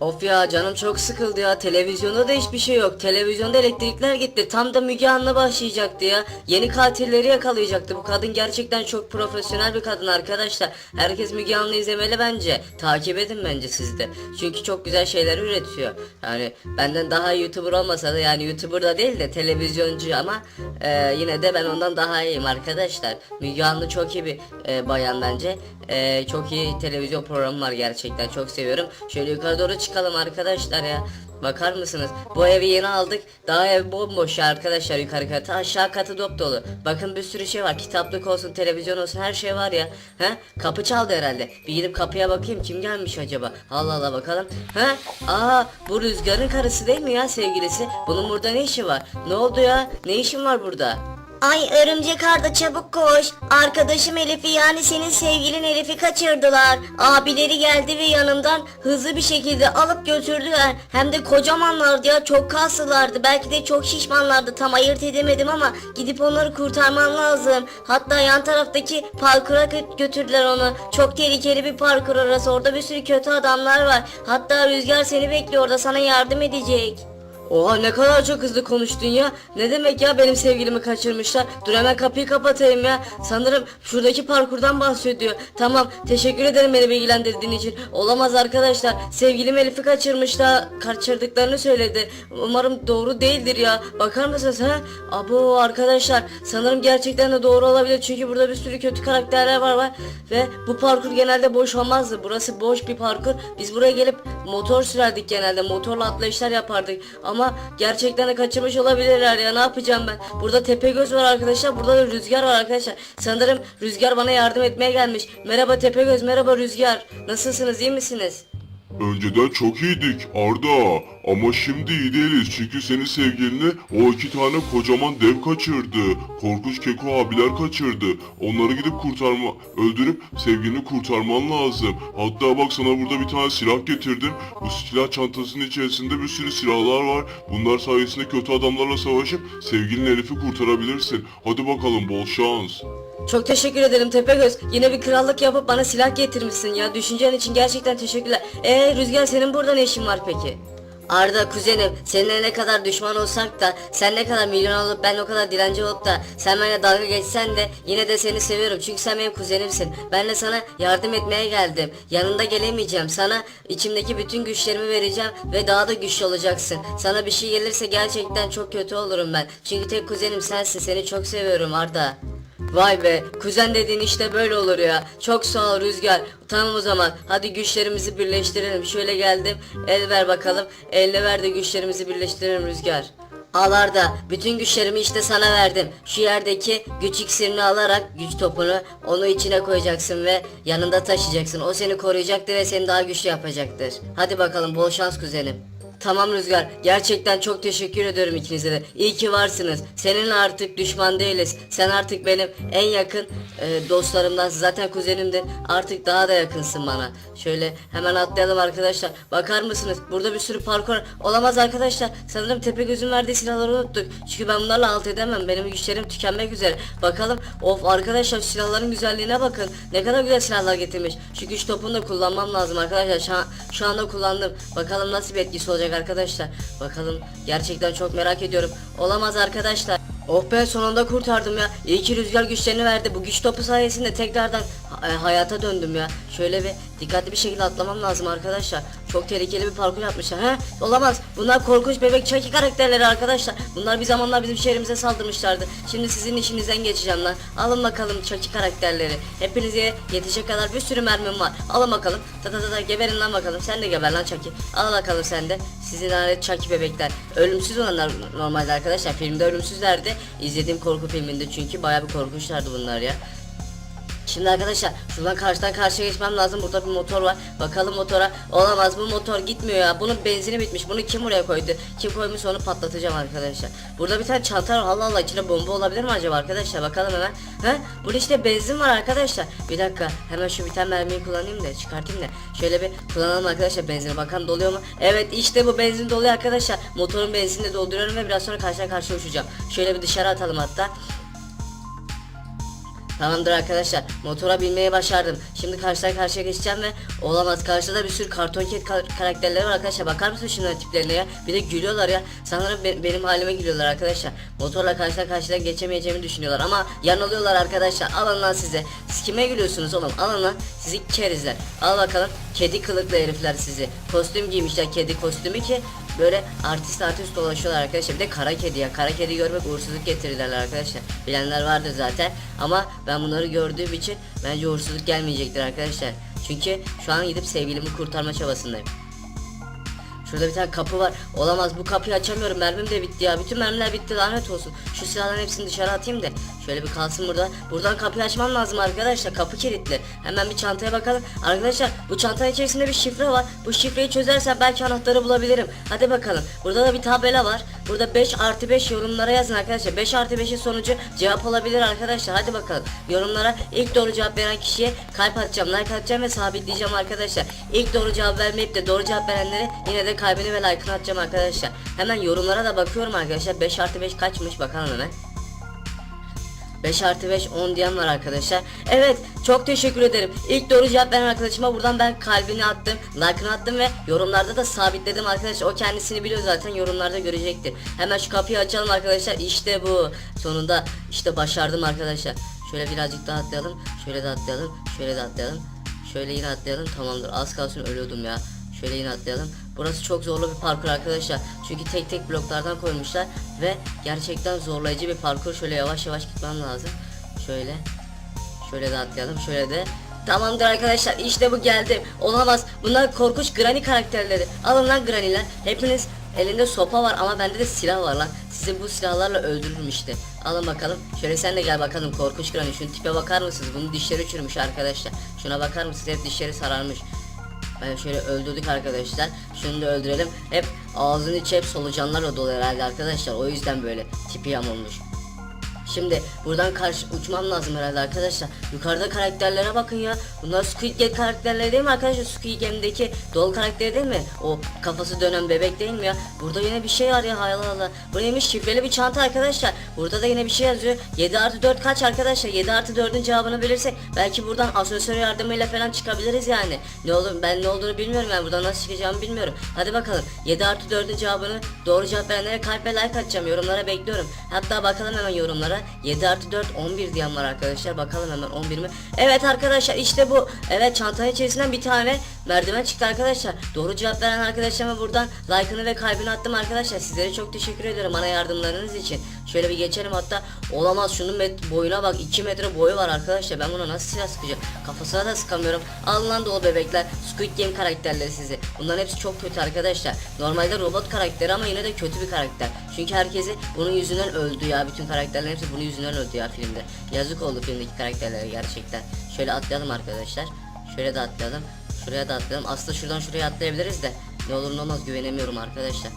Of ya canım çok sıkıldı ya. Televizyonda da hiçbir şey yok. Televizyonda elektrikler gitti. Tam da Müge Anlı başlayacaktı ya. Yeni katilleri yakalayacaktı. Bu kadın gerçekten çok profesyonel bir kadın arkadaşlar. Herkes Müge Anlı izlemeli bence. Takip edin bence siz de. Çünkü çok güzel şeyler üretiyor. Yani benden daha YouTuber olmasa da yani YouTuber da değil de televizyoncu ama e, yine de ben ondan daha iyiyim arkadaşlar. Müge Anlı çok iyi bir e, bayan bence. E, çok iyi televizyon programı var gerçekten. Çok seviyorum. Şöyle yukarı doğru çıkalım arkadaşlar ya. Bakar mısınız? Bu evi yeni aldık. Daha ev bomboş ya arkadaşlar yukarı katı. Aşağı katı dop dolu. Bakın bir sürü şey var. Kitaplık olsun, televizyon olsun her şey var ya. He? Kapı çaldı herhalde. Bir gidip kapıya bakayım kim gelmiş acaba? Allah Allah bakalım. He? Aa bu rüzgarın karısı değil mi ya sevgilisi? Bunun burada ne işi var? Ne oldu ya? Ne işin var burada? Ay örümcek Arda çabuk koş. Arkadaşım Elif'i yani senin sevgilin Elif'i kaçırdılar. Abileri geldi ve yanımdan hızlı bir şekilde alıp götürdüler. Hem de kocamanlardı ya çok kaslılardı. Belki de çok şişmanlardı tam ayırt edemedim ama gidip onları kurtarman lazım. Hatta yan taraftaki parkura gö- götürdüler onu. Çok tehlikeli bir parkur orası. Orada bir sürü kötü adamlar var. Hatta Rüzgar seni bekliyor orada sana yardım edecek. Oha ne kadar çok hızlı konuştun ya. Ne demek ya benim sevgilimi kaçırmışlar. Dur hemen kapıyı kapatayım ya. Sanırım şuradaki parkurdan bahsediyor. Tamam teşekkür ederim beni bilgilendirdiğin için. Olamaz arkadaşlar. Sevgilim Elif'i kaçırmışlar. Kaçırdıklarını söyledi. Umarım doğru değildir ya. Bakar mısınız ha? Abo arkadaşlar sanırım gerçekten de doğru olabilir. Çünkü burada bir sürü kötü karakterler var var. Ve bu parkur genelde boş olmazdı. Burası boş bir parkur. Biz buraya gelip motor sürerdik genelde. Motorla atlayışlar yapardık. Ama gerçekten de kaçırmış olabilirler ya. Ne yapacağım ben? Burada Tepegöz var arkadaşlar. Burada da Rüzgar var arkadaşlar. Sanırım Rüzgar bana yardım etmeye gelmiş. Merhaba Tepegöz, merhaba Rüzgar. Nasılsınız? iyi misiniz? Önceden çok iyiydik Arda ama şimdi iyi değiliz çünkü senin sevgilini o iki tane kocaman dev kaçırdı. Korkunç Keko abiler kaçırdı. Onları gidip kurtarma, öldürüp sevgilini kurtarman lazım. Hatta bak sana burada bir tane silah getirdim. Bu silah çantasının içerisinde bir sürü silahlar var. Bunlar sayesinde kötü adamlarla savaşıp sevgilin Elif'i kurtarabilirsin. Hadi bakalım bol şans. Çok teşekkür ederim Tepegöz. Yine bir krallık yapıp bana silah getirmişsin ya. Düşüncen için gerçekten teşekkürler. Eee Rüzgar senin burada ne işin var peki? Arda kuzenim seninle ne kadar düşman olsak da sen ne kadar milyon olup ben o kadar dilenci olup da sen benimle dalga geçsen de yine de seni seviyorum çünkü sen benim kuzenimsin. Ben de sana yardım etmeye geldim. Yanında gelemeyeceğim. Sana içimdeki bütün güçlerimi vereceğim ve daha da güçlü olacaksın. Sana bir şey gelirse gerçekten çok kötü olurum ben. Çünkü tek kuzenim sensin. Seni çok seviyorum Arda. Vay be kuzen dediğin işte böyle olur ya. Çok sağ ol Rüzgar. Tamam o zaman hadi güçlerimizi birleştirelim. Şöyle geldim el ver bakalım. Elle ver de güçlerimizi birleştirelim Rüzgar. Al Arda bütün güçlerimi işte sana verdim. Şu yerdeki güç iksirini alarak güç topunu onu içine koyacaksın ve yanında taşıyacaksın. O seni koruyacaktır ve seni daha güçlü yapacaktır. Hadi bakalım bol şans kuzenim. Tamam Rüzgar. Gerçekten çok teşekkür ediyorum ikinize de. İyi ki varsınız. Seninle artık düşman değiliz. Sen artık benim en yakın e, dostlarımdansın. Zaten kuzenimdin. Artık daha da yakınsın bana. Şöyle hemen atlayalım arkadaşlar. Bakar mısınız? Burada bir sürü parkur olamaz arkadaşlar. Sanırım Tepegöz'ün verdiği silahları unuttuk. Çünkü ben bunlarla alt edemem. Benim güçlerim tükenmek üzere. Bakalım. Of arkadaşlar silahların güzelliğine bakın. Ne kadar güzel silahlar getirmiş. Şu güç topunu da kullanmam lazım arkadaşlar. Şu, an, şu anda kullandım. Bakalım nasıl bir etkisi olacak arkadaşlar. Bakalım gerçekten çok merak ediyorum. Olamaz arkadaşlar. Oh be sonunda kurtardım ya. İyi ki rüzgar güçlerini verdi. Bu güç topu sayesinde tekrardan e, hayata döndüm ya. Şöyle bir dikkatli bir şekilde atlamam lazım arkadaşlar. Çok tehlikeli bir parkur yapmışlar. He? Olamaz. Bunlar korkunç bebek çaki karakterleri arkadaşlar. Bunlar bir zamanlar bizim şehrimize saldırmışlardı. Şimdi sizin işinizden geçeceğim lan. Alın bakalım çaki karakterleri. Hepinize yetecek kadar bir sürü mermim var. Alın bakalım. Ta ta ta ta geberin lan bakalım. Sen de geber lan çaki. Al bakalım sen de. Sizin alet çaki bebekler. Ölümsüz olanlar normalde arkadaşlar. Filmde ölümsüzlerdi. İzlediğim korku filminde çünkü bayağı bir korkunçlardı bunlar ya. Şimdi arkadaşlar şuradan karşıdan karşıya geçmem lazım. Burada bir motor var. Bakalım motora. Olamaz bu motor gitmiyor ya. Bunun benzini bitmiş. Bunu kim buraya koydu? Kim koymuş onu patlatacağım arkadaşlar. Burada bir tane çanta var. Allah Allah içinde bomba olabilir mi acaba arkadaşlar? Bakalım hemen. He? Burada işte benzin var arkadaşlar. Bir dakika. Hemen şu bir tane mermiyi kullanayım da çıkartayım da. Şöyle bir kullanalım arkadaşlar benzini. Bakalım doluyor mu? Evet işte bu benzin doluyor arkadaşlar. Motorun benzinini dolduruyorum ve biraz sonra karşıya karşı uçacağım. Şöyle bir dışarı atalım hatta. Tamamdır arkadaşlar. Motora binmeyi başardım. Şimdi karşıdan karşıya geçeceğim ve olamaz. Karşıda bir sürü karton ket ka- karakterleri var arkadaşlar. Bakar mısın şunların tiplerine ya? Bir de gülüyorlar ya. Sanırım be- benim halime gülüyorlar arkadaşlar. Motorla karşıdan karşıdan geçemeyeceğimi düşünüyorlar ama yanılıyorlar arkadaşlar. Alın lan size. Siz kime gülüyorsunuz oğlum? Alın lan. Sizi kerizler. Al bakalım. Kedi kılıklı herifler sizi. Kostüm giymişler kedi kostümü ki böyle artist artist dolaşıyorlar arkadaşlar. Bir de kara kedi ya. Kara kedi görmek uğursuzluk getirirler arkadaşlar. Bilenler vardır zaten. Ama ben bunları gördüğüm için bence uğursuzluk gelmeyecektir arkadaşlar. Çünkü şu an gidip sevgilimi kurtarma çabasındayım. Şurada bir tane kapı var. Olamaz bu kapıyı açamıyorum. Mermim de bitti ya. Bütün mermiler bitti lanet olsun. Şu silahların hepsini dışarı atayım da. Şöyle bir kalsın burada. Buradan kapıyı açmam lazım arkadaşlar. Kapı kilitli. Hemen bir çantaya bakalım. Arkadaşlar bu çantanın içerisinde bir şifre var. Bu şifreyi çözersem belki anahtarı bulabilirim. Hadi bakalım. Burada da bir tabela var. Burada 5 artı 5 yorumlara yazın arkadaşlar. 5 artı 5'in sonucu cevap olabilir arkadaşlar. Hadi bakalım. Yorumlara ilk doğru cevap veren kişiye kalp atacağım, like atacağım ve sabitleyeceğim arkadaşlar. İlk doğru cevap vermeyip de doğru cevap verenlere yine de kalbini ve like'ını atacağım arkadaşlar. Hemen yorumlara da bakıyorum arkadaşlar. 5 artı 5 kaçmış bakalım hemen. 5 artı 5 10 diyen var arkadaşlar. Evet çok teşekkür ederim. İlk doğru cevap veren arkadaşıma buradan ben kalbini attım, like'ını attım ve yorumlarda da sabitledim arkadaşlar. O kendisini biliyor zaten yorumlarda görecektir. Hemen şu kapıyı açalım arkadaşlar. İşte bu. Sonunda işte başardım arkadaşlar. Şöyle birazcık daha atlayalım. Şöyle de atlayalım. Şöyle de atlayalım. Şöyle yine atlayalım. Tamamdır. Az kalsın ölüyordum ya. Şöyle yine atlayalım. Burası çok zorlu bir parkur arkadaşlar. Çünkü tek tek bloklardan koymuşlar ve gerçekten zorlayıcı bir parkur. Şöyle yavaş yavaş gitmem lazım. Şöyle. Şöyle de atlayalım. Şöyle de. Tamamdır arkadaşlar işte bu geldi. Olamaz. Bunlar korkunç Granny karakterleri. Alın lan Granny'ler. Hepiniz elinde sopa var ama bende de silah var lan. Sizi bu silahlarla öldürürüm işte. Alın bakalım. Şöyle sen de gel bakalım korkunç Granny. Şunun tipe bakar mısınız? Bunun dişleri çürümüş arkadaşlar. Şuna bakar mısınız? Hep dişleri sararmış. Ben şöyle öldürdük arkadaşlar. Şunu da öldürelim. Hep ağzının içi hep solucanlarla dolu herhalde arkadaşlar. O yüzden böyle tipi yamulmuş. Şimdi buradan karşı uçmam lazım herhalde arkadaşlar. Yukarıda karakterlere bakın ya. Bunlar Squid Game karakterleri değil mi arkadaşlar? Squid Game'deki Dol karakteri değil mi? O kafası dönen bebek değil mi ya? Burada yine bir şey var ya hayla Allah. Bu neymiş? Şifreli bir çanta arkadaşlar. Burada da yine bir şey yazıyor. 7 artı 4 kaç arkadaşlar? 7 artı 4'ün cevabını bilirsek belki buradan asansör yardımıyla falan çıkabiliriz yani. Ne olur ben ne olduğunu bilmiyorum yani buradan nasıl çıkacağımı bilmiyorum. Hadi bakalım 7 artı 4'ün cevabını doğru cevap verenlere kalp ve like atacağım. Yorumlara bekliyorum. Hatta bakalım hemen yorumlara. 7 artı 4 11 diyen var arkadaşlar. Bakalım hemen 11 mi? Evet arkadaşlar işte bu. Evet çantanın içerisinden bir tane merdiven çıktı arkadaşlar. Doğru cevap veren arkadaşlarıma buradan like'ını ve kalbini attım arkadaşlar. Sizlere çok teşekkür ediyorum bana yardımlarınız için. Şöyle bir geçelim hatta. Olamaz şunun boyuna bak 2 metre boyu var arkadaşlar. Ben buna nasıl silah sıkacağım? Kafasına da sıkamıyorum. Alın lan o bebekler. Squid Game karakterleri sizi. Bunların hepsi çok kötü arkadaşlar. Normalde robot karakteri ama yine de kötü bir karakter. Çünkü herkesi bunun yüzünden öldü ya. Bütün karakterlerin hepsi bunun yüzünden öldü ya filmde. Yazık oldu filmdeki karakterlere gerçekten. Şöyle atlayalım arkadaşlar. Şöyle de atlayalım. Şuraya da atlayalım. Aslında şuradan şuraya atlayabiliriz de. Ne olur ne olmaz güvenemiyorum arkadaşlar.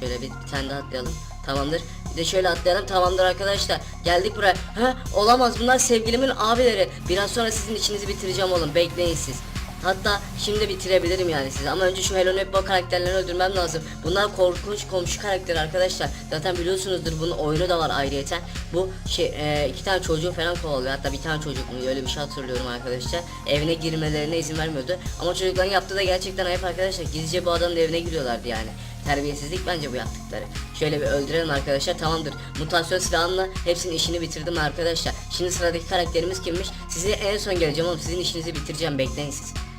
Şöyle bir, bir tane daha atlayalım. Tamamdır. Bir de şöyle atlayalım. Tamamdır arkadaşlar. Geldik buraya. Ha olamaz bunlar sevgilimin abileri. Biraz sonra sizin içinizi bitireceğim oğlum. Bekleyin siz. Hatta şimdi bitirebilirim yani sizi ama önce şu Hello Neighbor karakterlerini öldürmem lazım. Bunlar korkunç komşu karakteri arkadaşlar. Zaten biliyorsunuzdur bunun oyunu da var ayrıyeten. Bu şey e, iki tane çocuğu falan kovalıyor. Hatta bir tane çocuk mu öyle bir şey hatırlıyorum arkadaşlar. Evine girmelerine izin vermiyordu. Ama çocukların yaptığı da gerçekten ayıp arkadaşlar. Gizlice bu adamın evine giriyorlardı yani. Terbiyesizlik bence bu yaptıkları. Şöyle bir öldürelim arkadaşlar. Tamamdır. Mutasyon silahımla hepsinin işini bitirdim arkadaşlar. Şimdi sıradaki karakterimiz kimmiş? Size en son geleceğim oğlum. Sizin işinizi bitireceğim. Bekleyin siz.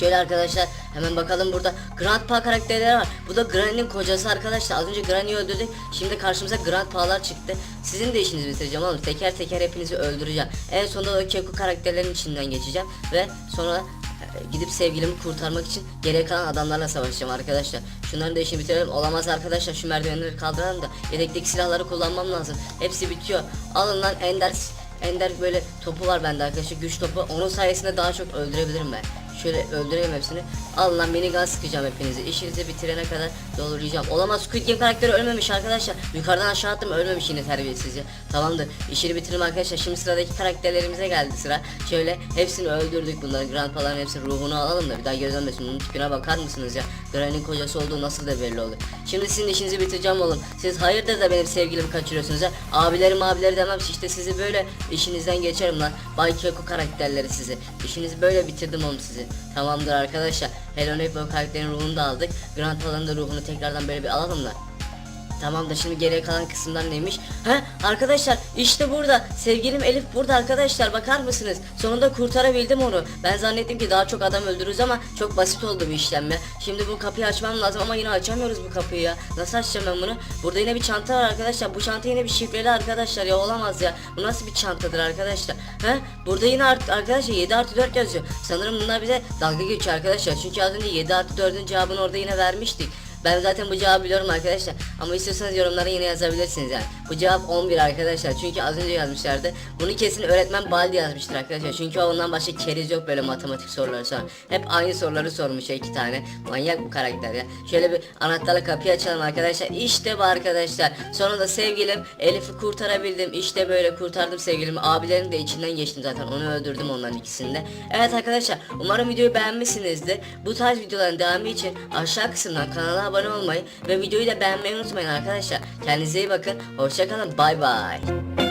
Şöyle arkadaşlar hemen bakalım burada Grandpa karakterleri var. Bu da Granny'nin kocası arkadaşlar. Az önce Granny'yi öldürdük. Şimdi karşımıza Grandpa'lar çıktı. Sizin de işinizi bitireceğim oğlum. Teker teker hepinizi öldüreceğim. En sonunda o Keku karakterlerin içinden geçeceğim ve sonra e, gidip sevgilimi kurtarmak için geriye kalan adamlarla savaşacağım arkadaşlar. Şunların da işini bitirelim. Olamaz arkadaşlar şu merdivenleri kaldıralım da yedekteki silahları kullanmam lazım. Hepsi bitiyor. Alın lan Ender Ender böyle topu var bende arkadaşlar güç topu. Onun sayesinde daha çok öldürebilirim ben. Şöyle öldüreyim hepsini. Al beni gaz sıkacağım hepinizi. İşinizi bitirene kadar dolduracağım. Olamaz Squid Game karakteri ölmemiş arkadaşlar. Yukarıdan aşağı attım ölmemiş yine terbiyesizce. Tamamdır. İşini bitirelim arkadaşlar. Şimdi sıradaki karakterlerimize geldi sıra. Şöyle hepsini öldürdük bunların. Grandpa'ların hepsinin ruhunu alalım da bir daha geri dönmesin. Bunun tipine bakar mısınız ya? Granny'nin kocası olduğu nasıl da belli oldu. Şimdi sizin işinizi bitireceğim oğlum. Siz hayırdır da benim sevgilimi kaçırıyorsunuz ha? Abilerim abileri demem işte sizi böyle işinizden geçerim lan. Bay Keko karakterleri sizi. İşinizi böyle bitirdim oğlum sizi. Tamamdır arkadaşlar. Hello Neighbor karakterinin ruhunu da aldık. Grandpa'ların da ruhunu tekrardan böyle bir alalım da. Tamam da şimdi geriye kalan kısımlar neymiş? Ha arkadaşlar işte burada sevgilim Elif burada arkadaşlar bakar mısınız? Sonunda kurtarabildim onu. Ben zannettim ki daha çok adam öldürürüz ama çok basit oldu bu işlem ya. Şimdi bu kapıyı açmam lazım ama yine açamıyoruz bu kapıyı ya. Nasıl açacağım ben bunu? Burada yine bir çanta var arkadaşlar. Bu çanta yine bir şifreli arkadaşlar ya olamaz ya. Bu nasıl bir çantadır arkadaşlar? Ha burada yine art arkadaşlar 7 artı 4 yazıyor. Sanırım bunlar bize dalga geçiyor arkadaşlar. Çünkü az önce 7 artı 4'ün cevabını orada yine vermiştik. Ben zaten bu cevabı biliyorum arkadaşlar. Ama istiyorsanız yorumlara yine yazabilirsiniz yani. Bu cevap 11 arkadaşlar. Çünkü az önce yazmışlardı. Bunu kesin öğretmen Baldi yazmıştır arkadaşlar. Çünkü ondan başka keriz yok böyle matematik soruları soran. Hep aynı soruları sormuş ya iki tane. Manyak bu karakter ya. Şöyle bir anahtarla kapıyı açalım arkadaşlar. İşte bu arkadaşlar. Sonra da sevgilim Elif'i kurtarabildim. İşte böyle kurtardım sevgilimi. Abilerin de içinden geçtim zaten. Onu öldürdüm onların ikisini de. Evet arkadaşlar. Umarım videoyu beğenmişsinizdir. Bu tarz videoların devamı için aşağı kısımdan kanala abone olmayı ve videoyu da beğenmeyi unutmayın arkadaşlar. Kendinize iyi bakın. Hoşçakalın. Bay bay.